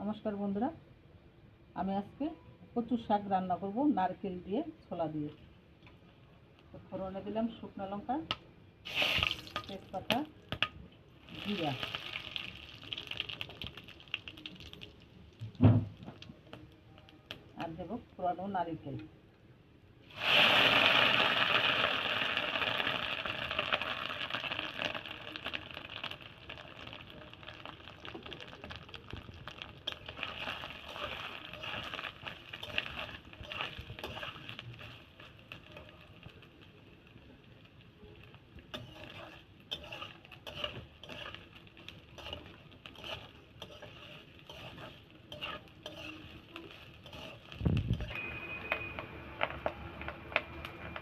নমস্কার বন্ধুরা। আমি আজকে কচু শাক রান্না করব, নারকেল দিয়ে ছোলা দিয়ে। তো ফোড়নে দিলাম শুকনো লঙ্কা, তেজপাতা, জিরা। আর দেবো পুরানো নারিকেল।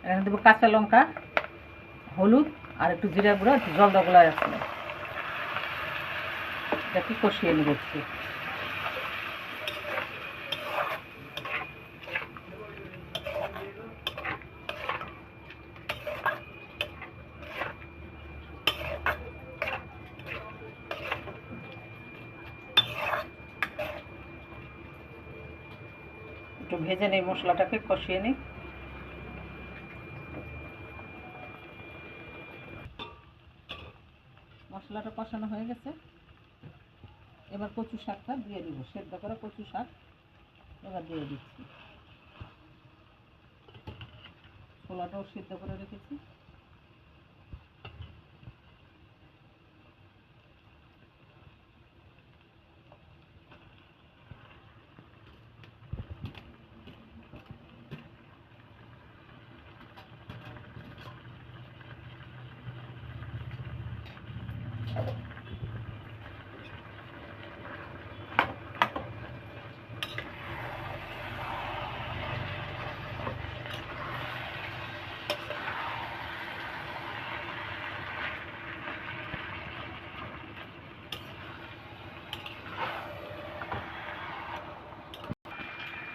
এখানে দেবো কাঁচা লঙ্কা, হলুদ আর একটু জিরা গুঁড়ো, একটু জলদা গুঁড়া আছে। এটাকে কষিয়ে নেব একটু। একটু ভেজে নিই, মশলাটাকে কষিয়ে নিই। মশলাটা কষানো হয়ে গেছে। এবার কচু শাকটা দিয়ে দিব। সেদ্ধ করা কচু শাক এবার দিয়ে দিচ্ছি। ছোলাটাও সেদ্ধ করে রেখেছি।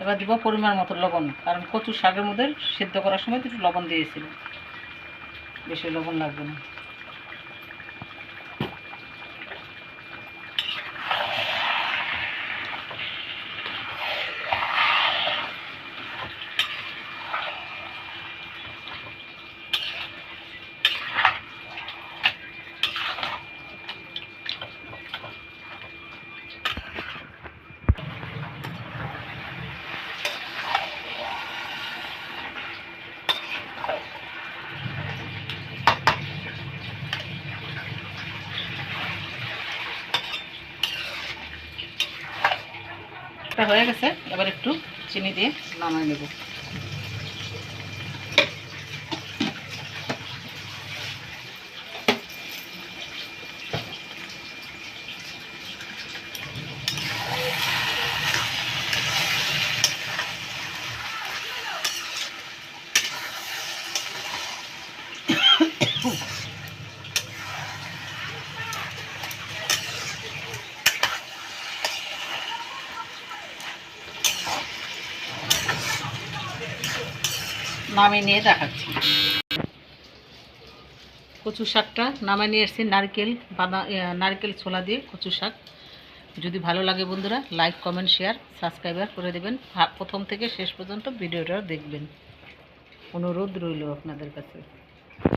এবার দিব পরিমাণ মতো লবণ, কারণ কচু শাকের মধ্যে সিদ্ধ করার সময় একটু লবণ দিয়েছিল। বেশি লবণ লাগবে না। হয়ে গেছে এবার একটু চিনি দিয়ে নামাই নেব। নামিয়ে নিয়ে দেখাচ্ছি। কচু শাকটা নামিয়ে নিয়ে এসেছি নারকেল বাদাম নারকেল ছোলা দিয়ে কচু শাক। যদি ভালো লাগে বন্ধুরা লাইক কমেন্ট শেয়ার সাবস্ক্রাইবার করে দেবেন। প্রথম থেকে শেষ পর্যন্ত ভিডিওটা দেখবেন। অনুরোধ রইল আপনাদের কাছে।